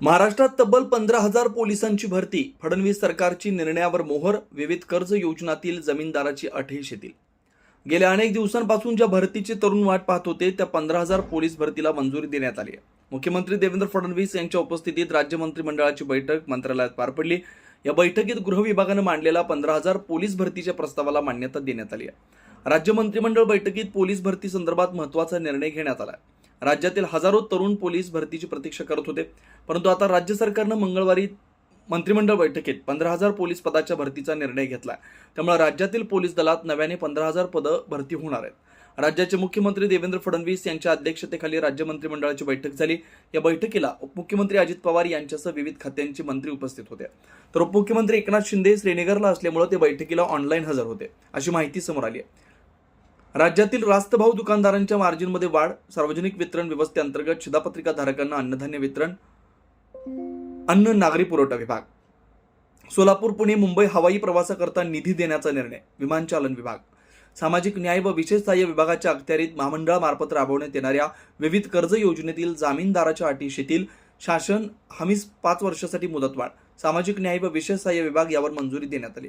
महाराष्ट्रात तब्बल पंधरा हजार पोलिसांची भरती. फडणवीस सरकारची निर्णयावर मोहर विविध कर्ज योजनातील जमीनदाराची अटही येतील गेल्या अनेक दिवसांपासून ज्या भरतीची तरुण वाट पाहत होते त्या पंधरा हजार पोलीस भरतीला मंजुरी देण्यात आली आहे. मुख्यमंत्री देवेंद्र फडणवीस यांच्या उपस्थितीत राज्य मंत्रिमंडळाची बैठक मंत्रालयात पार पडली. या बैठकीत गृह विभागानं मांडलेला पंधरा हजार पोलीस भरतीच्या प्रस्तावाला मान्यता देण्यात आली आहे. राज्य मंत्रिमंडळ बैठकीत पोलीस भरती संदर्भात महत्त्वाचा निर्णय घेण्यात आला आहे. राज्यातील हजारो तरुण पोलीस भरतीची प्रतीक्षा करत होते. परंतु आता राज्य सरकारनं मंगळवारी मंत्रिमंडळ बैठकीत पंधरा हजार पोलीस पदाच्या भरतीचा निर्णय घेतला. त्यामुळे राज्यातील पोलीस दलात नव्याने पंधरा हजार पदं भरती होणार आहेत. राज्याचे मुख्यमंत्री देवेंद्र फडणवीस यांच्या अध्यक्षतेखाली राज्य मंत्रिमंडळाची बैठक झाली. या बैठकीला उपमुख्यमंत्री अजित पवार यांच्यासह विविध खात्यांचे मंत्री उपस्थित होते. तर उपमुख्यमंत्री एकनाथ शिंदे श्रीनगरला असल्यामुळे ते बैठकीला ऑनलाईन हजर होते अशी माहिती समोर आली आहे. राज्यातील रास्तभाव दुकानदारांच्या मार्जिनमध्ये वाढ सार्वजनिक वितरण व्यवस्थेअंतर्गत शिधापत्रिका धारकांना अन्नधान्य वितरण अन्न नागरी पुरवठा विभाग. सोलापूर पुणे मुंबई हवाई प्रवासाकरता निधी देण्याचा निर्णय विमानचालन विभाग. सामाजिक न्याय व विशेष सहाय्य विभागाच्या अखत्यारीत महामंडळामार्फत राबवण्यात येणाऱ्या विविध कर्ज योजनेतील जामीनदाराच्या अटी शिथिल शासन हमीस पाच वर्षासाठी मुदतवाढ. सामाजिक न्याय व विशेष सहाय्य विभाग यावर मंजुरी देण्यात आली.